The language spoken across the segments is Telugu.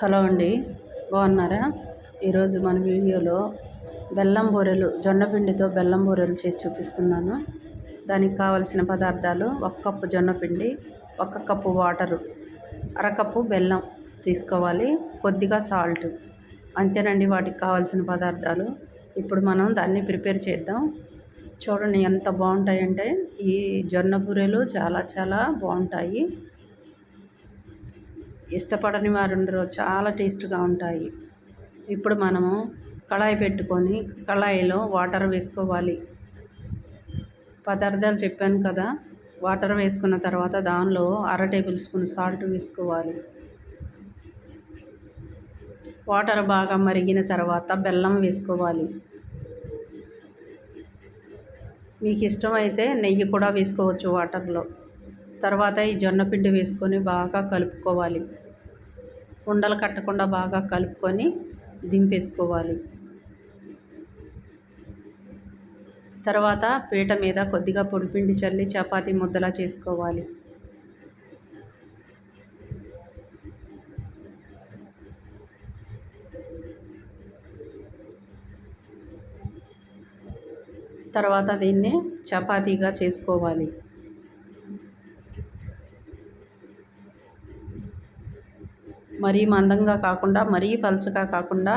హలో అండి బాగున్నారా? ఈరోజు మన వీడియోలో బెల్లం బూరెలు జొన్న పిండితో బెల్లం బూరెలు చేసి చూపిస్తున్నాను. దానికి కావలసిన పదార్థాలు ఒక కప్పు జొన్న పిండి ఒక కప్పు వాటరు అరకప్పు బెల్లం తీసుకోవాలి కొద్దిగా సాల్ట్ అంతేనండి వాటికి కావాల్సిన పదార్థాలు. ఇప్పుడు మనం దాన్ని ప్రిపేర్ చేద్దాం. చూడండి ఎంత బాగుంటాయంటే ఈ జొన్న బూరెలు చాలా చాలా బాగుంటాయి. ఇష్టపడని వారు ఉండరు చాలా టేస్ట్గా ఉంటాయి. ఇప్పుడు మనము కళాయి పెట్టుకొని కళాయిలో వాటర్ వేసుకోవాలి. పదార్థాలు చెప్పాను కదా వాటర్ వేసుకున్న తర్వాత దానిలో అర టేబుల్ స్పూన్ సాల్ట్ వేసుకోవాలి. వాటర్ బాగా మరిగిన తర్వాత బెల్లం వేసుకోవాలి. మీకు ఇష్టమైతే నెయ్యి కూడా వేసుకోవచ్చు వాటర్లో. తర్వాత ఈ జొన్నపిండి వేసుకొని బాగా కలుపుకోవాలి. ఉండలు కట్టకుండా బాగా కలుపుకొని దింపేసుకోవాలి. తర్వాత పీట మీద కొద్దిగా పొడిపిండి చల్లి చపాతీ ముద్దలా చేసుకోవాలి. తర్వాత దీన్ని చపాతీగా చేసుకోవాలి. మరీ మందంగా కాకుండా మరీ పలచగా కాకుండా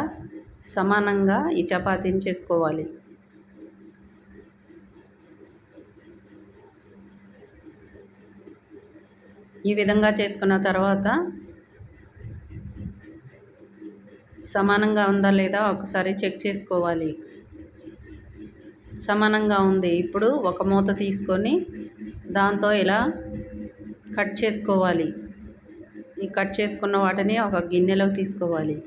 సమానంగా ఈ చపాతీని చేసుకోవాలి. ఈ విధంగా చేసుకున్న తర్వాత సమానంగా ఉందా లేదా ఒకసారి చెక్ చేసుకోవాలి. సమానంగా ఉంది. ఇప్పుడు ఒక మూత తీసుకొని దాంతో ఇలా కట్ చేసుకోవాలి. ఈ కట్ చేసుకున్న వాటిని ఒక గిన్నెలోకి తీసుకోవాలి.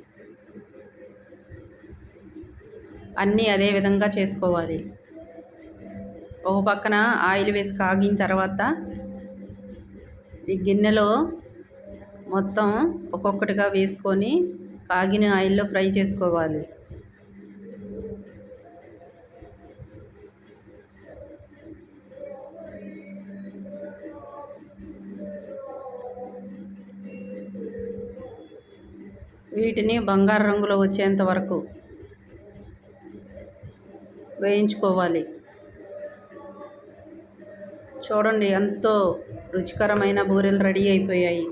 అన్నీ అదే విధంగా చేసుకోవాలి. ఒక పక్కన ఆయిల్ వేసి కాగిన తర్వాత ఈ గిన్నెలో మొత్తం ఒక్కొక్కటిగా వేసుకొని కాగిన ఆయిల్లో ఫ్రై చేసుకోవాలి. వీటిని బంగారు రంగులో వచ్చేంత వరకు వేయించుకోవాలి. చూడండి ఎంతో రుచికరమైన బూరెలు రెడీ అయిపోయాయి.